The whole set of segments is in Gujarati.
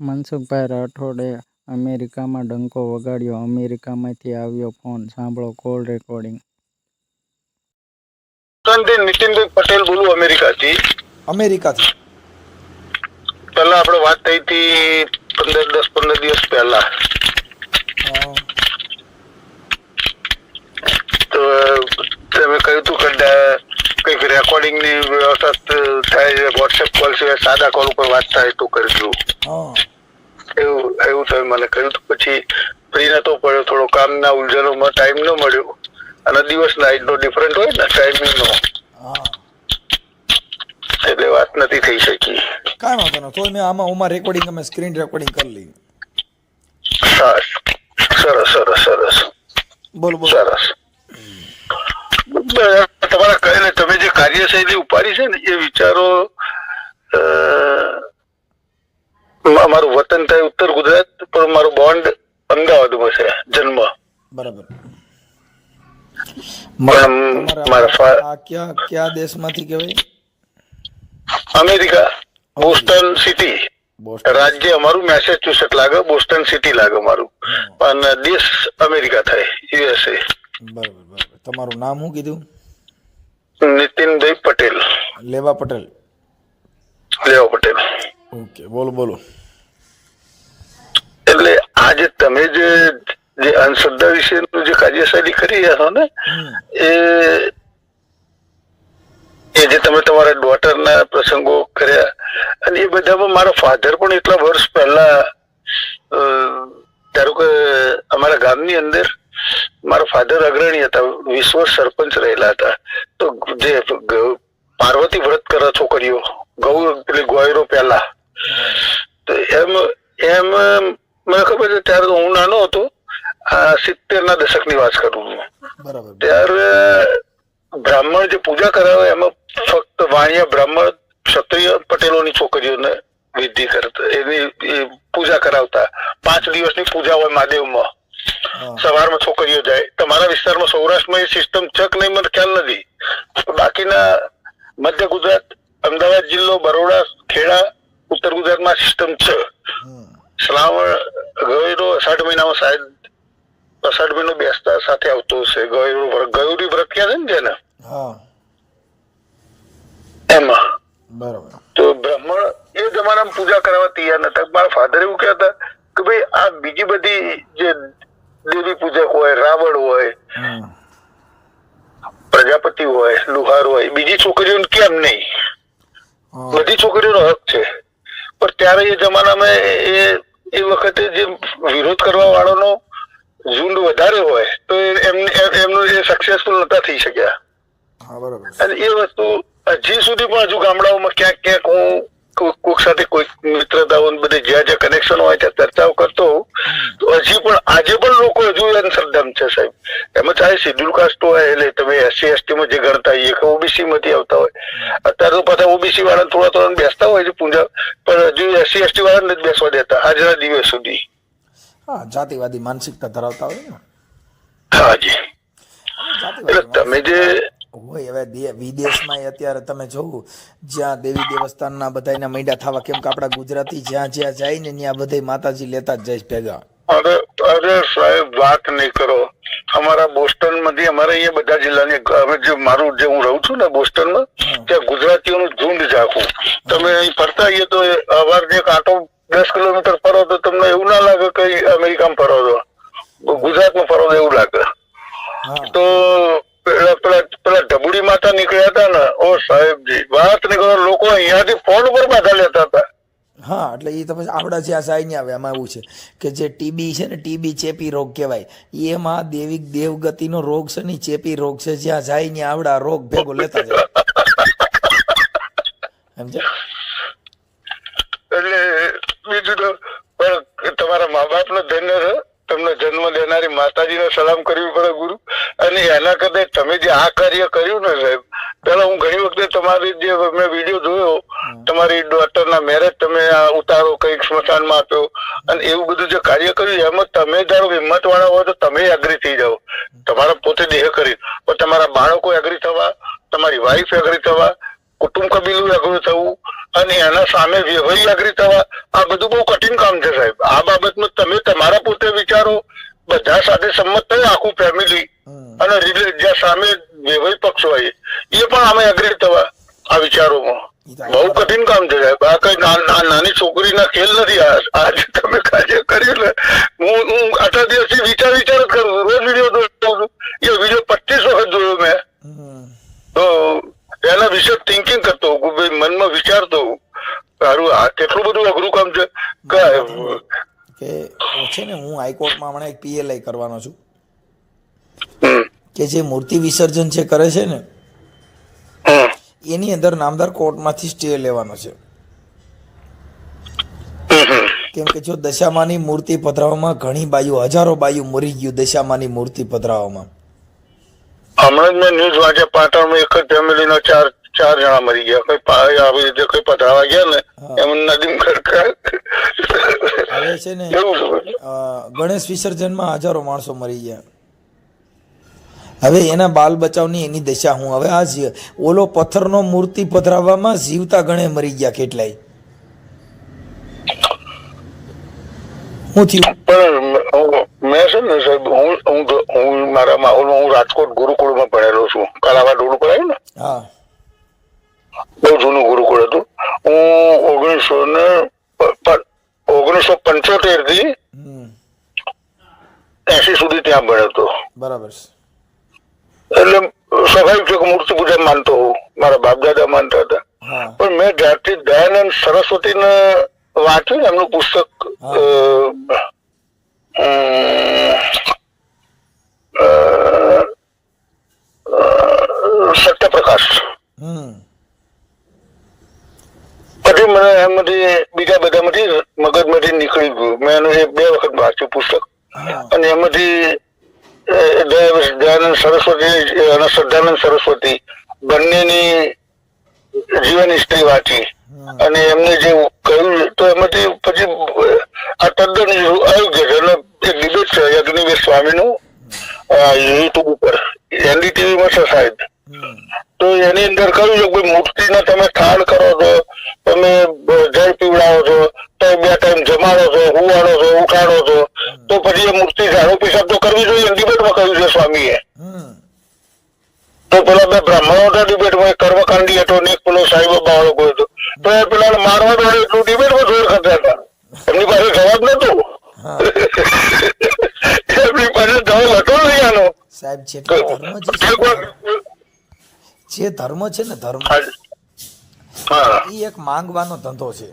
મનસુખભાઈ રાઠોડે અમેરિકામાં ડંકો વગાડ્યો. અમેરિકામાંથી આવ્યો ફોન. સાંભળો કોલ રેકોર્ડિંગ. નીતિનભાઈ પટેલ બોલું અમેરિકાથી અમેરિકાથી? પહેલા આપણે વાત થઈ હતી પંદર દસ પંદર દિવસ પહેલા. તો તમે કહ્યું હતું કે કંઈક રેકોર્ડિંગની વ્યવસ્થા થાય છે વોટ્સએપ કોલ સિવાય સાદા કોલ ઉપર વાત થાય તો કરજો. હા. એવું એવું તમે મને કહ્યું તો પછી ફ્રી નતો પડ્યો થોડો કામના ઉલઝનોમાં ટાઈમ ન મળ્યો. અને દિવસ નાઇટ નો ડિફરન્ટ હોય ને ટાઈમિંગ નો. હા. એટલે વાત નથી થઈ શકી. કાંઈ વાંધો નહીં તો મેં આમાં ઉમાં રેકોર્ડિંગ અમે સ્ક્રીન રેકોર્ડિંગ કરી લઈ હા સરસ સરસ સરસ. બોલો બોલો. સરસ. તમારા કહેલે તમે જે કાર્યશૈલી ઉપાડી છે ને એ વિચારો મારું વતન થાય ઉત્તર ગુજરાત પણ મારો બોન્ડ અમદાવાદમાં છે જન્મ. બરાબર. મારા કયા કયા દેશમાંથી કહેવાય? અમેરિકા. Boston city. રાજ્ય અમારું મેસેચ્યુસેટ લાગે બોસ્ટન સિટી લાગે મારું અને દેશ અમેરિકા થાય યુએસએ બરાબર બરાબર. તમારું નામ શું કીધું? નીતિનભાઈ પટેલ. લેવા પટેલ. લેવા પટેલ. ઓકે બોલો બોલો. એટલે આજે તમે જે જે અંધશ્રદ્ધા વિશેનું જે કાર્યશૈલી કરી રહ્યા છો ને એ એ જે તમે તમારા ડોટરના પ્રસંગો કર્યા અને એ બધામાં મારા ફાધર પણ એટલા વર્ષ પહેલા ધારો કે અમારા ગામની અંદર મારા ફાધર અગ્રણી હતા વીસ વર્ષ સરપંચ રહેલા હતા. તો જે પાર્વતી વ્રત કરે છોકરીઓ ગૌ પેલી ગોયરો પહેલા. તો એમ એમ મને ખબર છે ત્યારે હું નાનો હતો આ સિત્તેર ના દશકની વાત કરું છું. ત્યારે બ્રાહ્મણ જે પૂજા કરાવે એમાં ફક્ત વાણિયા બ્રાહ્મણ ક્ષત્રિય પટેલોની છોકરીઓને વિધિ કરતા એની પૂજા કરાવતા. પાંચ દિવસની પૂજા હોય મહાદેવમાં. સવારમાં છોકરીઓ જાય. તમારા વિસ્તારમાં સૌરાષ્ટ્રમાં એ સિસ્ટમ છે કે નહીં મને ખ્યાલ નથી. બાકીના મધ્ય ગુજરાત અમદાવાદ જિલ્લો બરોડા ખેડા ઉત્તર ગુજરાતમાં સિસ્ટમ છે. શ્રાવણ ગૌરીનો અષાઢ મહિનામાં સાહેબ અષાઢ મહિનો બેસતા સાથે આવતો હશે. ગૌરી વ્રત ગયુરી વ્રત ક્યાં છે ને જેને? એમાં. બરાબર. તો બ્રાહ્મણ એ જમાનામાં પૂજા કરવા તૈયાર નતા. મારા ફાધર એવું કહેતા કે ભાઈ આ બીજી બધી જે દેવી પૂજક હોય રાવણ હોય પ્રજાપતિ હોય લુહાર હોય બીજી છોકરીઓને કેમ નહીં? બધી છોકરીઓનો હક છે. પણ ત્યારે એ જમાનામાં એ એ વખતે જે વિરોધ કરવા વાળાનો ઝુંડ વધારે હોય તો એમને એમનો એમનું એ સક્સેસફુલ નતા થઈ શક્યા. અને એ વસ્તુ હજી સુધી પણ હજુ ગામડાઓમાં ક્યાંક ક્યાંક હું કોઈક સાથે કોઈક મિત્રતાઓ બધે જ્યાં જ્યાં કનેક્શન હોય ત્યાં ચર્ચાઓ કરતો હોઉં. તો હજી પણ આજે પણ લોકો હજુ અંધશ્રદ્ધામ છે સાહેબ. એમાં ચાહે શેડ્યુલ કાસ્ટ હોય એટલે તમે એસસી એસટી માં જે ગણતા હોઈએ કે ઓબીસી માંથી આવતા હોય. અત્યારે તો પાછા ઓબીસી વાળા થોડા થોડા બેસતા હોય છે પૂજા પણ હજુ એસસી એસટી વાળાને નથી બેસવા દેતા આજના દિવસ સુધી. હા જાતિવાદી માનસિકતા ધરાવતા હોય ને. હાજી એટલે તમે જે હોય હવે વિદેશમાં અત્યારે તમે જોવું જ્યાં દેવી દેવસ્થાનના બધાયના મૈડા થવા કેમ કે આપણા ગુજરાતી જ્યાં જ્યાં જાય ને ત્યાં બધે માતાજી લેતા જ જાય ભેગા. અરે અરે સાહેબ વાત નહીં કરો. અમારા બોસ્ટનમાંથી અમારે અહીંયા બધા જિલ્લાની અમે જે મારું જે હું રહું છું ને બોસ્ટનમાં ત્યાં ગુજરાતીઓનું ઝુંડ જાખું તમે અહીં ફરતા આવીએ તો અવાર જે આટો દસ કિલોમીટર ફરો તો તમને એવું ના લાગે કે અમેરિકામાં ફરો છો. ગુજરાતમાં ફરો એવું લાગે. તો પેલા પેલા માતા નીકળ્યા હતા ને? ઓ સાહેબજી વાત નીકળો લોકો અહીંયાથી ફોન ઉપર બાધા લેતા હતા. હા એટલે એ તમે આપણા જે આ સાઈ આવે એમાં એવું છે કે જે ટીબી છે ને ટીબી ચેપી રોગ કહેવાય એમાં દેવિક દેવગતિનો રોગ છે ને ચેપી રોગ છે જ્યાં જાય ને આવડા રોગ ભેગો લેતા જાય. સમજે એટલે બીજું તો પણ તમારા મા બાપ નો ધન્ય રહે તમને જન્મ દેનારી માતાજીને સલામ કરવી પડે ગુરુ. અને એના કદાચ તમે જે આ કાર્ય કર્યું ને સાહેબ પેલા હું ઘણી વખતે તમારી જે મેં વીડિયો જોયો તમારી ડોટરના મેરેજ તમે આ ઉતારો કંઈક સ્મશાનમાં આપ્યો. અને એવું બધું જે કાર્ય કર્યું એમાં તમે ધારો હિંમત વાળા હોય તો તમે એગ્રી થઈ જાઓ. તમારા પોતે દેહ કરી. પણ તમારા બાળકો એગ્રી થવા તમારી વાઈફ એગ્રી થવા કુટુંબ કબીલું અઘરું થવું અને એના સામે વ્યવહારી અઘરી થવા આ બધું બહુ કઠિન કામ છે સાહેબ. આ બાબતમાં તમે તમારા પોતે વિચારો બધા સાથે સંમત થયો આખું ફેમિલી અને જ્યાં સામે વ્યવહારિક પક્ષ હોય એ પણ આમે અગ્રેડ થવા આ વિચારોમાં. બહુ કઠિન કામ છે સાહેબ. આ કઈ નાની છોકરીના ખેલ નથી. આજે તમે કાર્ય કર્યું ને હું હું આટલા દિવસથી વિચાર વિચાર જ કરું રોજ વીડિયો જોઉં છું. એ વીડિયો પચીસ વખત જોયો મેં. તો એના વિશે થિંકિંગ કરતો હોઉં ભાઈ મનમાં વિચારતો હોઉં સારું આ કેટલું બધું અઘરું કામ છે? કે છે ને હું હાઈકોર્ટમાં હમણાં એક પીએલઆઈ કરવાનો છું. કે જે મૂર્તિ વિસર્જન છે કરે છે ને એની અંદર નામદાર કોર્ટમાંથી સ્ટે લેવાનો છે. કેમ કે જો દશામાની મૂર્તિ પધરાવવામાં ઘણી બાયુ હજારો બાયું મરી ગયું દશામાની મૂર્તિ પધરાવવામાં. હમણાં જ મેં ન્યૂઝ વાંચ્યા પાટણમાં એક જ ફેમિલીના ચાર ચાર જણા મરી ગયા. કઈ આવી રીતે કઈ પધરાવા ગયા ને. એમ નદીમ ખડકા હવે છે ને ગણેશ વિસર્જનમાં હજારો માણસો મરી ગયા. હવે એના બાલ બચાવની એની દશા હું હવે આ ઓલો પથ્થરનો મૂર્તિ પધરાવવામાં જીવતા ગણે મરી ગયા કેટલાય. હું થયું? છે ને સાહેબ હું હું હું મારા માહોલમાં હું રાજકોટ ગુરુકુળમાં ભણેલો છું. કલાવા રોડ પર આવ્યું ને બહુ જૂનું ગુરુકુળ હતું. હું ઓગણીસો ને ઓગણીસો પંચોતેરથી એસી સુધી ત્યાં ભણ્યો હતો બરાબર એટલે સ્વાભાવિક છે કે મૂર્તિ પૂજા માનતો હું મારા બાપ દાદા માનતા હતા. પણ મેં જ્યારથી દયાનંદ સરસ્વતી ને વાંચ્યું ને એમનું પુસ્તક સત્યપ્રકાશ. પછી મને એમાંથી બીજા બધામાંથી મગજમાંથી નીકળી ગયું. મેં એનું એક બે વખત વાંચ્યું પુસ્તક. અને એમાંથી દયાનંદ સરસ્વતી અને શ્રદ્ધાનંદ સરસ્વતી બંનેની જીવન હિસ્ટ્રી વાંચી. અને એમને જે કહ્યું તો એમાંથી પછી આ તદ્દન આયોગ્ય છે એટલે એક ડિબેટ છે યજ્ઞિવેશ સ્વામીનું યુટ્યુબ ઉપર એનડીટીવીમાં છે સાહેબ. તો એની અંદર કહ્યું છે કે મૂર્તિને તમે થાળ કરો છો તમે જળ પીવડાવો છો તો બે ટાઈમ જમાડો છો હુવાડો છો ઉઠાડો છો તો પછી એ મૂર્તિ ઝાડો પિસાબ તો કરવી જોઈએ ડિબેટમાં કહ્યું છે સ્વામીએ. તો પેલા બે બ્રાહ્મણો હતા ડિબેટમાં કર્મકાંડી હતો ને એક પેલો સાહેબ બાળકો હતો. તો એ પેલા મારવા દોડે એટલું ડિબેટમાં જોર કરતા હતા. એમની પાસે જવાબ નતો એમની પાસે જવાબ હતો નહીં આનો. સાહેબ જે ધર્મ છે જે ધર્મ છે ને ધર્મ એ એક માંગવાનો ધંધો છે.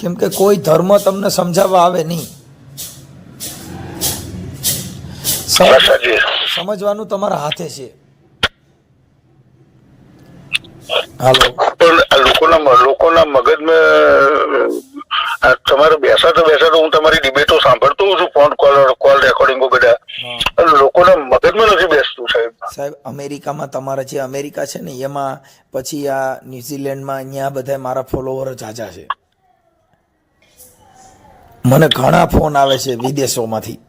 કેમ કે કોઈ ધર્મ તમને સમજાવવા આવે નહીં. સમજ- સમજવાનું તમારા હાથે છે. પણ લોકોના લોકોના મગજમાં તમારે બેસાતો બેસાતો હું તમારી ડિબેટો સાંભળતો હોઉં છું ફોન કોલ કોલ રેકોર્ડિંગો બધા. લોકોના મગજમાં નથી બેસતું સાહેબ. સાહેબ અમેરિકામાં તમારા જે અમેરિકા છે ને એમાં પછી આ ન્યુઝીલેન્ડમાં અહીંયા બધા મારા ફોલોવર જાજા છે. મને ઘણા ફોન આવે છે વિદેશોમાંથી.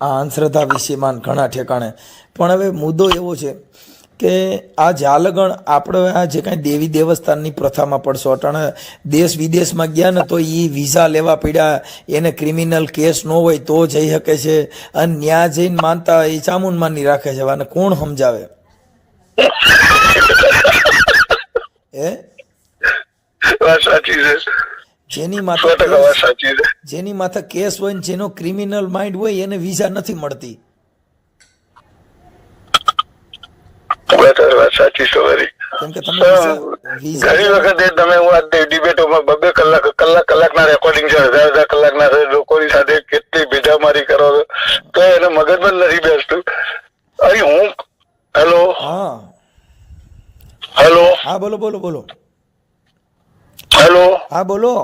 આ અંધશ્રદ્ધા વિશેમાં ઘણા ઠેકાણે. પણ હવે મુદ્દો એવો છે કે આ જાલગણ આપણે આ જે કાંઈ દેવી દેવસ્થાનની પ્રથામાં પડશો. અટાણે દેશ વિદેશમાં ગયા ને તો એ વિઝા લેવા પડ્યા. એને ક્રિમિનલ કેસ ન હોય તો જઈ શકે છે. અને ન્યા જઈને માનતા એ ચામુંડમાની રાખે છે. અને કોણ સમજાવે? સાચી છે. જેની માથે જેની માથે કેસ હોય જેનો ક્રિમિનલ માઇન્ડ હોય એને વિઝા નથી મળતી વાત વાત સાચી વિઝા ઘણી વખતે તમે હું આ ડિબેટોમાં બબે કલાક કલાક કલાકના રેકોર્ડિંગ છે અડધા અડધા કલાકના લોકોની સાથે કેટલી ભેજામારી કરો છો. તો એને મગજમાં નથી બેસતું. અરે હું હેલો? હા. હેલો? હા બોલો બોલો બોલો. હેલો? હા બોલો.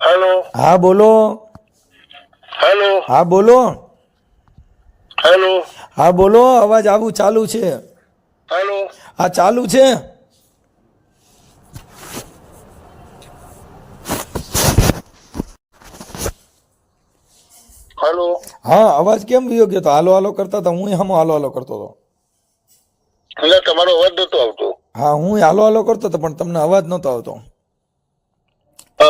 હેલો? હા બોલો. હેલો? હા બોલો. હેલો. હા બોલો અવાજ આવું ચાલુ છે. હેલો. હા ચાલુ છે? હેલો. હા અવાજ કેમ રહ્યો ગયો તો? હાલો હાલો કરતા હતા હું હમો હાલો હાલો કરતો હતો એટલે તમારો અવાજ નતો આવતો. હા હું હાલો હાલો કરતો હતો પણ તમને અવાજ નતો આવતો.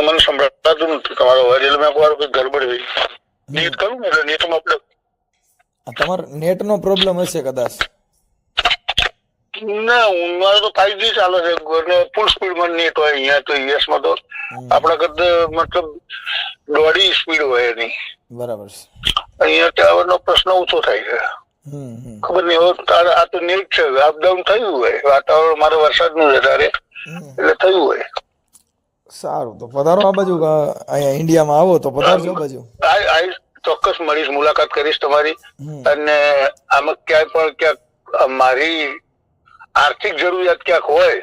મને સંભળાતું નથી તમારો અવાજ એટલે મેં ગડબડ હોય. નેટ કરું ને નેટમાં આપણે આ નેટ નો પ્રોબ્લેમ હશે કદાચ. ના હું મારે તો ફાઈવ જી ચાલે છે. ફૂલ સ્પીડમાં નેટ હોય અહીંયા તો યુએસમાં તો. આપણા કરતા મતલબ દોઢી સ્પીડ હોય એની. બરાબર છે. અહીંયા ટાવરનો પ્રશ્ન ઓછો થાય છે. ખબર નહીં હવે તારે આ તો નેટ છે. અપડાઉન થયું હોય. વાતાવરણ મારે વરસાદનું છે વધારે એટલે થયું હોય. સારું તો પધારો આ બાજુ અહીંયા ઇન્ડિયામાં આવો તો પધારજો બાજુ. ચોક્કસ મળીશ મુલાકાત કરીશ તમારી. અને આમાં ક્યાંય પણ ક્યાંક મારી આર્થિક જરૂરિયાત ક્યાંક હોય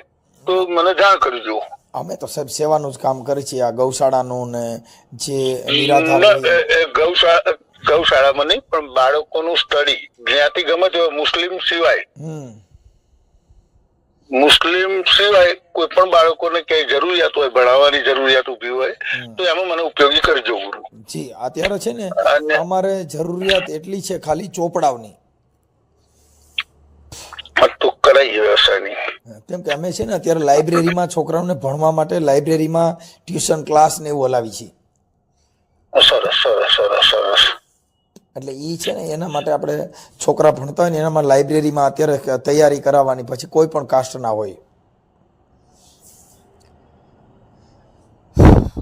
તો મને જાણ કરજો. અમે તો સાહેબ સેવાનું જ કામ કરીએ છીએ આ ગૌશાળાનું ને જે ગૌશાળા ગૌશાળામાં નહીં પણ બાળકોનું સ્ટડી જ્ઞાતિ ગમે મુસ્લિમ સિવાય. મુસ્લિમ સિવાય કોઈ પણ બાળકોને ક્યાંય જરૂરિયાત હોય ભણાવવાની જરૂરિયાત ઊભી હોય તો એમાં મને ઉપયોગી કરજો ગુરુ. જી અત્યારે છે ને અમારે જરૂરિયાત એટલી છે ખાલી ચોપડાઓની. તો કરાઈ વ્યવસાયની કેમ કે અમે છે ને અત્યારે લાઇબ્રેરીમાં છોકરાઓને ભણવા માટે લાઇબ્રેરીમાં ટ્યુશન ક્લાસ ને એવું હલાવી છીએ. સરસ સરસ સરસ સરસ. એટલે એ છે ને એના માટે આપણે છોકરા ભણતા હોય ને એનામાં લાઇબ્રેરીમાં અત્યારે તૈયારી કરાવવાની પછી કોઈ પણ કાસ્ટ ના હોય.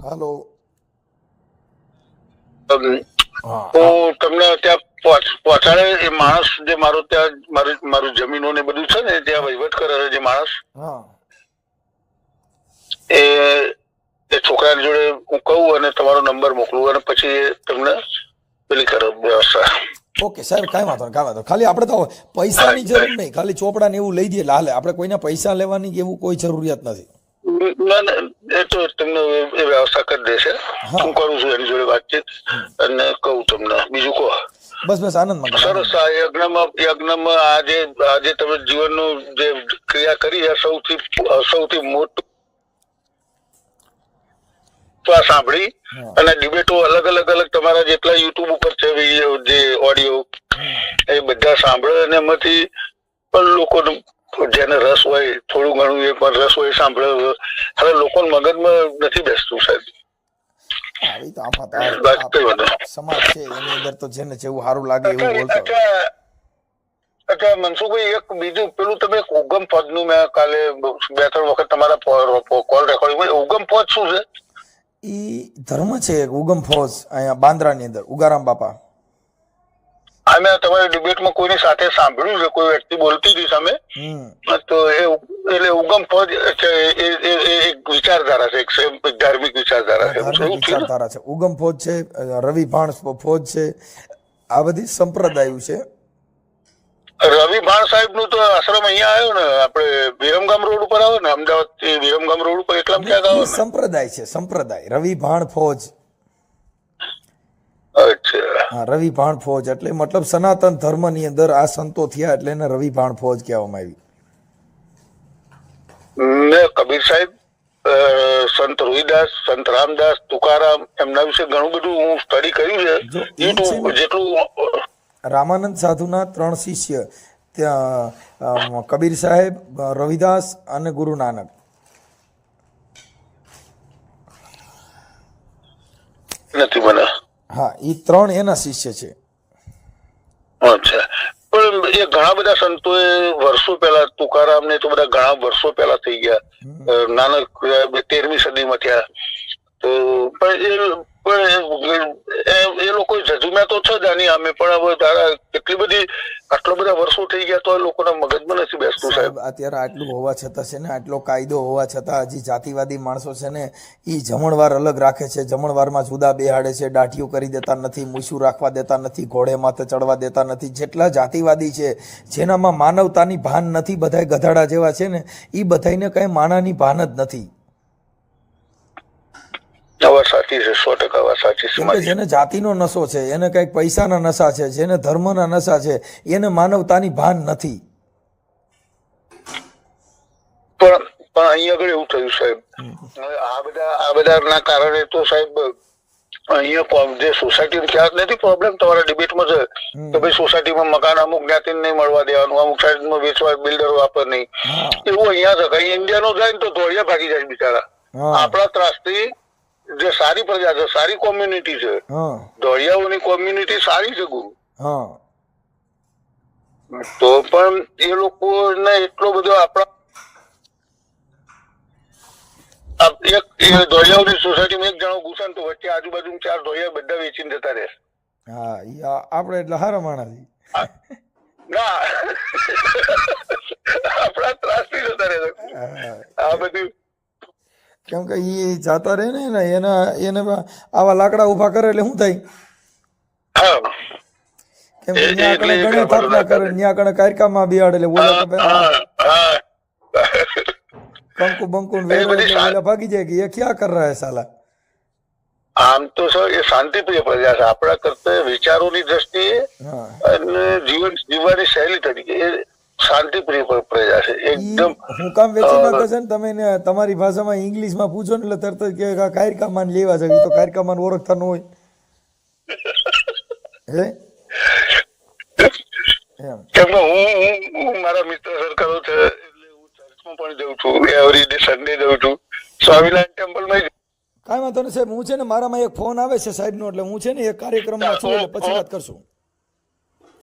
હાલો તો તમને ત્યાં પહોંચાડે એ માણસ જે મારો ત્યાં મારી મારું જમીનો ને બધું છે ને ત્યાં વહીવટ કરે છે જે માણસ? હા. એ છોકરાની જોડે હું કહું અને તમારો નંબર મોકલું અને પછી તમને પેલી કરો વ્યવસ્થા ઓકે સાહેબ કાંઈ વાંધો નહીં કાંઈ વાંધો ખાલી આપણે તો પૈસાની જરૂર નહીં. ખાલી ચોપડા ને એવું લઈ દઈએ હાલે. આપણે કોઈના પૈસા લેવાની એવું કોઈ જરૂરિયાત નથી. ના ના એ તો તમને એ વ્યવસ્થા કરી દેશે. હું. કરું છું એની જોડે વાતચીત અને કહું તમને. બીજું કહો. બસ બસ આનંદમાં સરસ આ યજ્ઞમાં યજ્ઞમાં આજે આજે તમે જીવનનું જે ક્રિયા કરી સૌથી સૌથી મોટું આ સાંભળી અને ડિબેટો અલગ અલગ અલગ તમારા જેટલા યુટ્યુબ ઉપર છે વીડિયો જે ઓડિયો એ બધા સાંભળે અને એમાંથી પણ લોકોનું જેને રસ હોય થોડું ઘણું એ પણ રસ હોય સાંભળે. હવે લોકોને મગજમાં નથી બેસતું સાહેબ. સમાજ છે એની અંદર તો જેને જેવું સારું લાગે એવું બોલતો અચ્છા મનસુખભાઈ એક બીજું પેલું તમે ઉગમ પદનું મેં કાલે બે ત્રણ વખત તમારા કોલ રેકોર્ડિંગ ઉગમ પદ શું છે? ઈ ધર્મ છે એક ઉગમ ફોજ અહીંયા બાંદ્રાની અંદર. ઉગારામ બાપા. આ મેં તમારી ડિબેટમાં કોઈની સાથે સાંભળ્યું છે? કોઈ વ્યક્તિ બોલતી હતી સામે? તો એ એટલે ઉગમ ફોજ છે એ એ- એ એક વિચારધારા છે એક ધાર્મિક વિચારધારા છે? વિચારધારા છે. ઉગમ ફોજ છે રવિ ભાણ ફોજ છે. આ બધી સંપ્રદાયો છે. રવિ ભાણ સાહેબનું તો આશ્રમ અહીંયા આવ્યો ને આપણે વિરમગામ રોડ ઉપર આવે ને અમદાવાદથી વિરમગામ રોડ ઉપર એટલા ક્યાંક આવે સંપ્રદાય છે સંપ્રદાય. રવિ ભાણ ફોજ. હા રવિ ભાણ ફોજ એટલે મતલબ સનાતન ધર્મની અંદર આ સંતો થયા એટલે એને રવિ ભાણ ફોજ કહેવામાં આવી. ને કબીર સાહેબ સંત રોહિદાસ સંત રામદાસ તુકારામ એમના વિશે ઘણું બધું હું સ્ટડી કર્યું છે. યુટ્યુબ જેટલું રામાનંદ સાધુના ત્રણ શિષ્ય ત્યાં કબીર સાહેબ રવિદાસ અને ગુરુ નાનક. નથી મને. હા એ ત્રણ એના શિષ્ય છે. અચ્છા. પણ એ ઘણા બધા સંતોએ વર્ષો પહેલા તુકારામ ને તો બધા ઘણા વર્ષો પહેલા થઈ ગયા. નાનક તેરમી સદીમાં થયા. તો પણ એ પણ એ- લોકો જજુમ્યા તો છે જ આની અમે પણ હવે તારા કેટલી બધી આટલા બધા વર્ષો થઈ ગયા તો એ લોકોના મગજમાં નથી બેસતું સાહેબ અત્યારે આટલું હોવા છતાં છે ને આટલો કાયદો હોવા છતાં હજી જાતિવાદી માણસો છે ને એ જમણવાર અલગ રાખે છે. જમણવારમાં જુદા બેહાડે છે દાઢીઓ કરી દેતા નથી મૂછું રાખવા દેતા નથી ઘોડે માથે ચડવા દેતા નથી. જેટલા જાતિવાદી છે જેનામાં માનવતાની ભાન નથી બધાય ગધાડા જેવા છે ને એ બધાયને કાંઈ માણાની ભાન જ નથી. વાત સાચી છે સો ટકા વાત સાચી છે કેમ કે મારી. જેને જાતિનો નશો છે એને કંઈક પૈસાના નશા છે જેને ધર્મના નશા છે એને માનવતાની ભાન નથી. પણ પણ અહીં આગળ એવું થયું સાહેબ. આ બધા આ બધા કારણે તો સાહેબ અહીંયા જે સોસાયટી નથી પ્રોબ્લેમ તમારા ડિબેટમાં છે. કે ભાઈ સોસાયટીમાં મકાન અમુક જ્ઞાતિને નહીં મળવા દેવાનું અમુક સાઈડમાં વેચવા બિલ્ડર વાપર નહીં. એવું અહીંયા છે. કઈ ઇન્ડિયાનો જાય ને તો ધોળિયા ભાગી જાય બિચારા. આપણા ત્રાસથી જે સારી પ્રજા છે સારી કોમ્યુનિટી છે. ધોળિયાઓની કોમ્યુનિટી સારી છે ગુરુ. તો પણ એ લોકોને એટલો બધો આપણા એક ધોળિયાઓની સોસાયટીમાં એક જણો ઘૂસણ તો વચ્ચે આજુબાજુ ચાર ધોળિયા બધા વેચીને જતા રહે. હા આપણે એટલે હારા માણસ ના. આપણા ત્રાસથી જતા રહે આ બધું કેમ કે એ જાતા રહે ને એના એને આવા લાકડા ઊભા કરે એટલે શું થાય? કેમ કે ન્યા કણે ગણે થાપના કરે ન્યા કણે કારકામાં બિહાડે એટલે ઓલા હા કંકુ બંકુ એટલે ભાગી જાય કે એ ક્યાં કર રહા હે સાલા? આમ તો સર એ શાંતિપ્રિય પ્રજા છે. આપણા કરતા વિચારોની દ્રષ્ટિએ અને જીવન જીવવાની શાંતિપ્રિય પ્ર- પ્રજા છે. એકદમ હું કામ વેચી નાખે છે ને તમે તમારી ભાષામાં ઇંગ્લિશમાં પૂછો ને એટલે તરત કે કાયરકામાન લેવા છે ઈ તો કાયરકામાન ઓળખતા ન હોય. હે? કેમ હું હું મારા મિત્ર સરકારો છે એટલે હું ચર્ચમાં પણ જઉં છું એવરી ડે સન્ડે જઉં છું. સ્વામિનારાયણ ટેમ્પલમાં કાંઈ વાંધો નહીં સાહેબ હું છે ને મારામાં એક ફોન આવે છે સાહેબનો એટલે હું છે ને એક કાર્યક્રમમાં છું એટલે પછી વાત કરશું.